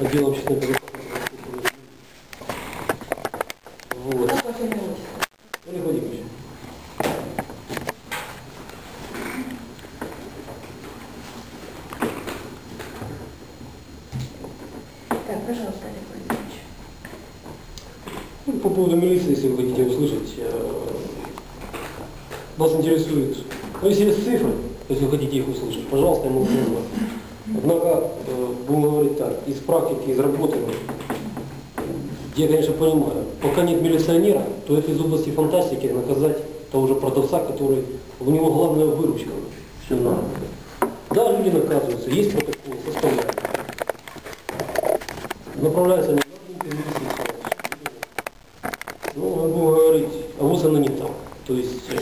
отдел общественной безопасности. Вот. Олег Владимирович, Так, пожалуйста, Олег Владимирович. ну, по поводу милиции, если вы хотите услышать, вас интересует, ну, если есть цифры, если вы хотите их услышать, пожалуйста, я могу назвать. Однако, э, будем говорить так, из практики, из работы, я, конечно, понимаю, пока нет милиционера, то это из области фантастики наказать того же продавца, который, у него главная выручка. Все надо. Да, люди наказываются, есть протокол, составляют. Направляются они на пункты милиции. Ну, мы будем говорить, а вот она не там. То есть, э,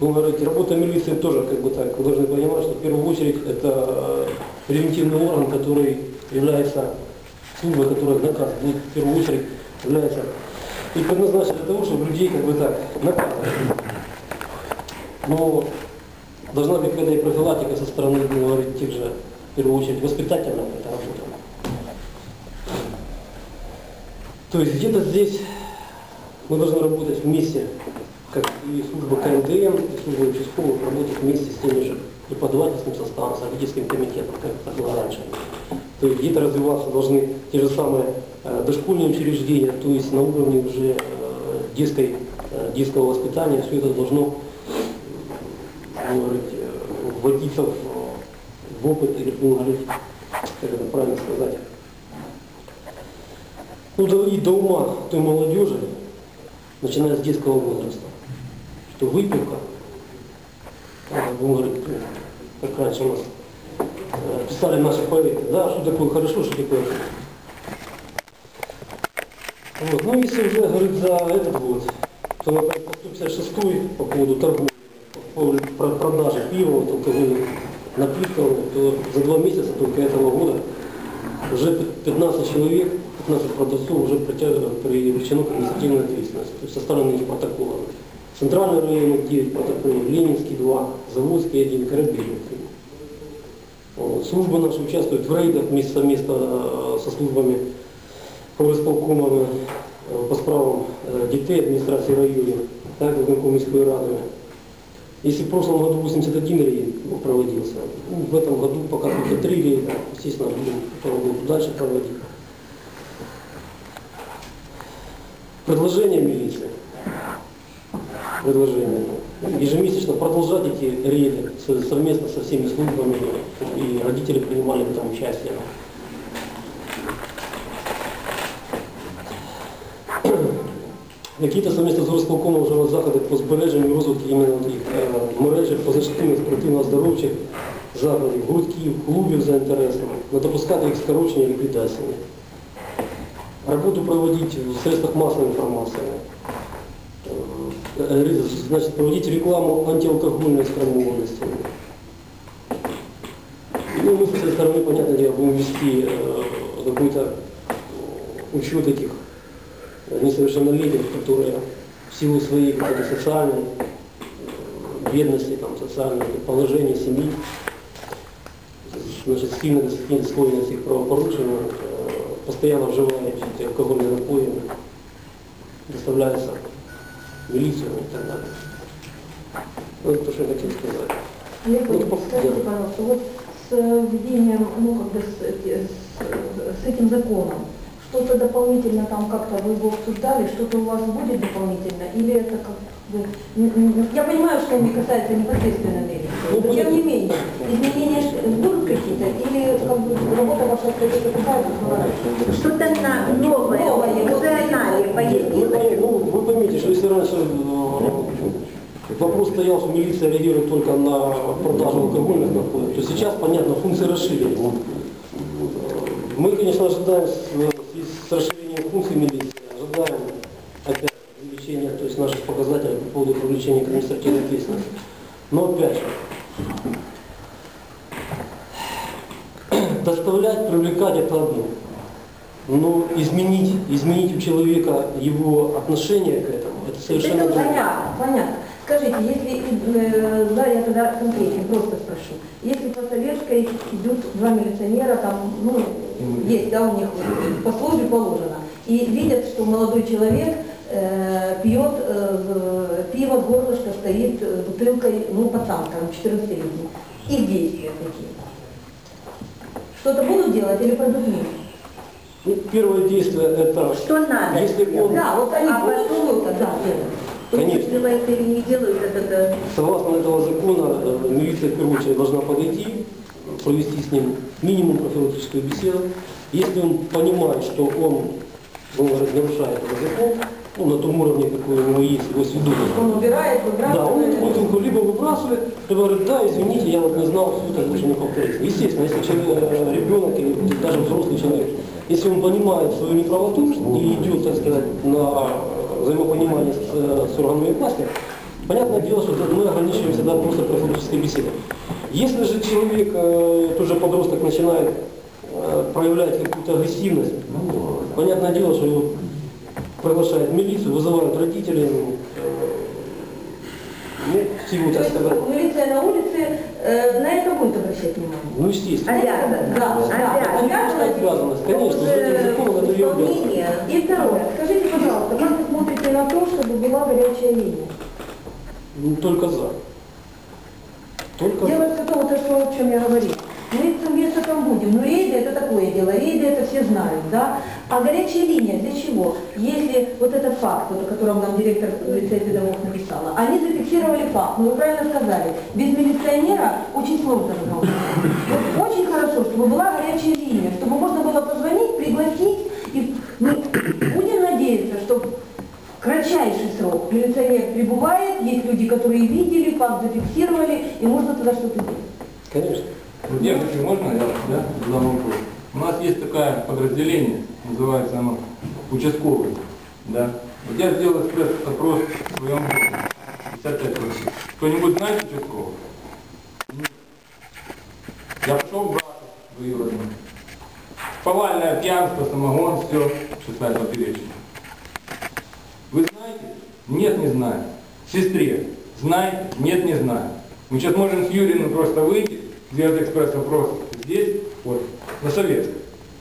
будем говорить, работа милиции тоже, как бы так, вы должны понимать, что в первую очередь это э, превентивный орган, который является службой, которая наказывает, в первую очередь является и предназначен для того, чтобы людей как бы так наказывать. Но должна быть какая-то и профилактика со стороны, будем говорить, тех же, в первую очередь, воспитательная эта работа. То есть где-то здесь мы должны работать вместе, и служба КМДМ, и служба участковых, работать вместе с теми же преподавательским составом, с родительским комитетом, как это было раньше. То есть где-то развиваться должны те же самые э, дошкольные учреждения, то есть на уровне уже э, детской, э, детского воспитания. Все это должно будем говорить, э, вводиться в, в опыт или говорить, как это правильно сказать, ну, доводить до ума той молодежи, начиная с детского возраста, что выпивка, ну, как раньше у нас писали наши поэты, да, что такое хорошо, что такое. Вот. Ну, если уже говорить за этот год, то по 156 по поводу торговли, по поводу про- продажи пива, вот, алкогольных напитков, то за два месяца только этого года уже 15 человек, 15 продавцов уже притя- привлечено к административной ответственности, то есть составлены их протоколы. Центральный район 9 протоколов, Ленинский 2, Заводский 1, Корабельный 3. Вот. Служба наша участвует в рейдах вместе совместно э, со службами происполкомами е, по справам е, дітей адміністрації районів, так, виконком міської ради. Если в прошлом году 81 рейд проводился, ну, в этом году пока только 3 рейда, естественно, будем второй год дальше проводить. Предложение милиции. Предложение. Ежемесячно продолжать эти рейды со- совместно со всеми службами, и родители принимали в этом участие. Какие-то совместно з розполкомом вже заходи по збереженню і розвитку іменно таких е, мережі позашкільних спортивно-оздоровчих закладів, гуртків, клубів за інтересами, не допускати їх скорочення і ліквідації. Роботу проводити в средствах массовой информации. Э, Значит, проводить рекламу антиалкогольной спрямованности. Ну, мы с этой стороны, понятно дело, будем вести э, какой-то э, учет этих несовершеннолетних, которые в силу своей какой-то социальной бедности, там, социального положения семьи, значит, сильно склонность их правопорушения, э, постоянно вживают эти алкогольные напои, доставляются в милицию и так далее. Вот то, что я хотел сказать. Олег да. скажите, пожалуйста, вот с введением, ну, как бы с, эти- с- с этим законом, что-то дополнительно там как-то вы его обсуждали, что-то у вас будет дополнительно, или это как бы... Я понимаю, что он не касается непосредственно Ну, но тем не менее, изменения будут какие-то, или как бы работа ваша остается такая, как была раньше? Что-то на новое, Новое, Вы, появилось. ну, вы поймите, что если раньше э, вопрос стоял, что милиция реагирует только на продажу алкогольных напоев, то сейчас, понятно, функции расширились. Э, Мы, конечно, ожидаем с, расширением функций милиции, ожидаем опять увеличения то есть наших показателей по поводу привлечения к административной ответственности. Но опять же, доставлять, привлекать это одно. Но изменить, изменить у человека его отношение к этому, это совершенно Это понятно, понятно. Скажите, если, э, да, я тогда конкретнее просто спрошу. Если по Советской идут два милиционера, там, ну, есть, да, у них по службе положено, и видят, что молодой человек э, пьет э, пиво, горлышко стоит э, бутылкой, ну, пацан, там, 14-летний. Их действия какие? Что-то будут делать или пройдут мимо? Ну, первое действие это, Что надо если он, Да, вот они А будут потом- что-то, да, делать. Конечно. Делают или не делают, это согласно этого закона, э, милиция в первую очередь должна подойти, провести с ним минимум профилактическую беседу. Если он понимает, что он, говоря, нарушает этот закон, ну, на том уровне, какой у него есть, его свидетельство, Он убирает, Да, он выбрасывает. бутылку либо выбрасывает, либо говорит, да, извините, я вот не знал, все так лучше не повторится. Естественно, если человек, э, ребенок или даже взрослый человек, если он понимает свою неправоту и идет, так сказать, на взаимопонимание с, э, с органами власти, понятное дело, что мы ограничиваемся да, просто профилактической беседой. Если же человек, э, тоже подросток, начинает э, проявлять какую-то агрессивность, понятное дело, что его приглашают в милицию, вызывают родителей, э, ну, силу, То так есть сказать, милиция на улице э, на это будет обращать внимание? ну, естественно. Обязана. Да, да, Обязана. Обязанность, конечно, с этим законом это ее обязанность. И второе, скажите, пожалуйста, как вы смотрите на то, чтобы была горячая линия? Ну, только за. Только за. Дело в том, то, что, о чем я говорила. Мы в там будем, но рейды это такое дело, рейды это все знают, да? А горячая линия для чего? Если вот этот факт, вот, о котором нам директор лицея педагогов написала, они зафиксировали факт, но вы правильно сказали, без милиционера очень сложно разговаривать. Вот очень хорошо, чтобы была горячая линия, чтобы можно было позвонить, пригласить, и мы будем надеяться, что в кратчайший срок милиционер прибывает, есть люди, которые видели, факт зафиксировали, и можно тогда что-то делать. Конечно. Хочу, можно я да, задам вопрос? У нас есть такое подразделение, называется оно участковый. Да? Вот я сделал экспресс-опрос в своем городе. 55 человек. Кто-нибудь знает участкового? Нет. Я пошел к брату двоюродному. Повальное пьянство, самогон, все, шестая поперечная. Нет, не знаю. Сестре. Знаете? Нет, не знаю. Мы сейчас можем с Юриным просто выйти, сделать экспресс-опрос здесь, вот, на Советской.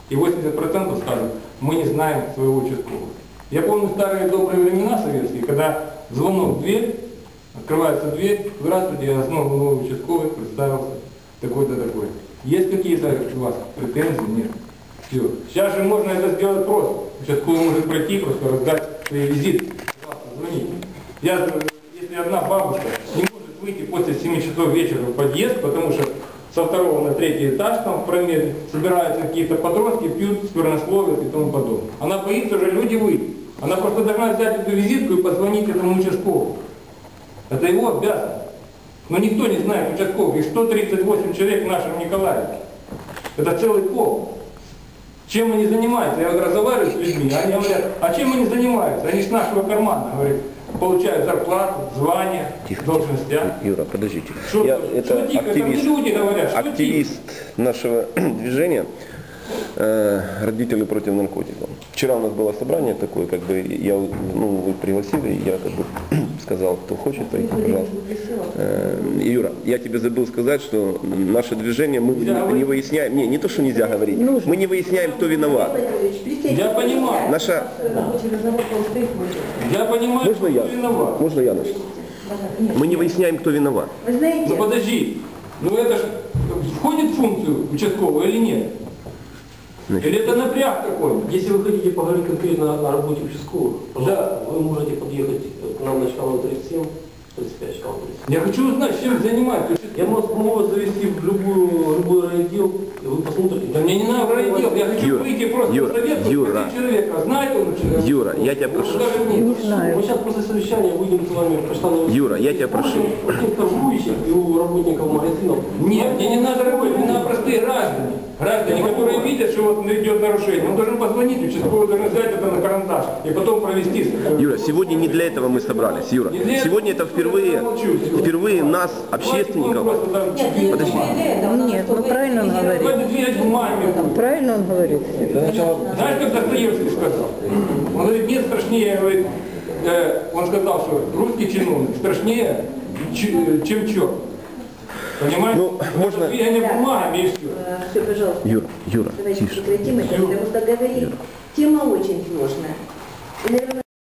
И 80% скажут, мы не знаем своего участкового. Я помню старые добрые времена советские, когда звонок в дверь, открывается дверь, здравствуйте, я снова новый участковый, представился, такой-то такой. Есть какие-то у вас претензии? Нет. Все. Сейчас же можно это сделать просто. Участковый может пройти, просто раздать свои визиты. Я, если одна бабушка не может выйти после 7 часов вечера в подъезд, потому что со второго на третий этаж там в промере собираются какие-то подростки, пьют, сквернословят и тому подобное. Она боится уже люди выйти. Она просто должна взять эту визитку и позвонить этому участковому. Это его обязанность. Но никто не знает участковых. Их 138 человек в нашем Николаеве. Это целый пол. Чем они занимаются? Я разговариваю с людьми, они говорят, а чем они занимаются? Они с нашего кармана, говорят, получают зарплату, звание, должности. а? Юра, подождите. Что, Я, что это тихо? Это активист, не люди говорят, что активист нашего движения э, «Родители против наркотиков». Вчера у нас было собрание такое, как бы я, ну, вы пригласили, я как бы сказал, кто хочет прийти, пожалуйста. Э, Юра, я тебе забыл сказать, что наше движение, мы не выясняем, не, не то, что нельзя говорить, мы не выясняем, кто виноват. Я понимаю, Наша, я понимаю, можно я? кто виноват. Можно я начну? Мы не выясняем, кто виноват. Вы знаете, Ну подожди, ну это же входит в функцию участкового или нет? Или это напряг какой? Если вы хотите поговорить конкретно о работе участковых, пожалуйста, вы можете подъехать к нам на Чкалова 37, 35 Чкалова 37. Я хочу узнать, чем занимается Я могу вас завести в любую, любой райотдел, и вы посмотрите. Да мне не надо в райотдел, я хочу Юра, выйти просто Юра, в совет, Юра. человека, знает он человека? Юра, я тебя Ну, прошу. даже нет. Мы сейчас после совещания выйдем с вами в каштановый... Юра, я тебя прошу. У торгующих и у работников магазинов. Нет, мне не надо работать, граждане. Которые видят, что вот идет нарушение, он должен позвонить, участковый должен взять это на карандаш и потом провести. Юра, сегодня не для этого мы собрались, Юра. Сегодня это впервые, впервые нас, общественников, Подожди. Нет, ну правильно он говорит. Правильно он говорит. Знаешь, как Достоевский сказал? Он говорит, нет страшнее, говорит, э, он сказал, что русский чиновник страшнее, чем черт. Понимаете? Ну, можно- Двигание бумагами и все. Все, пожалуйста. Юра, Юра, Давайте тише. прекратим это, потому что говорить тема очень сложная.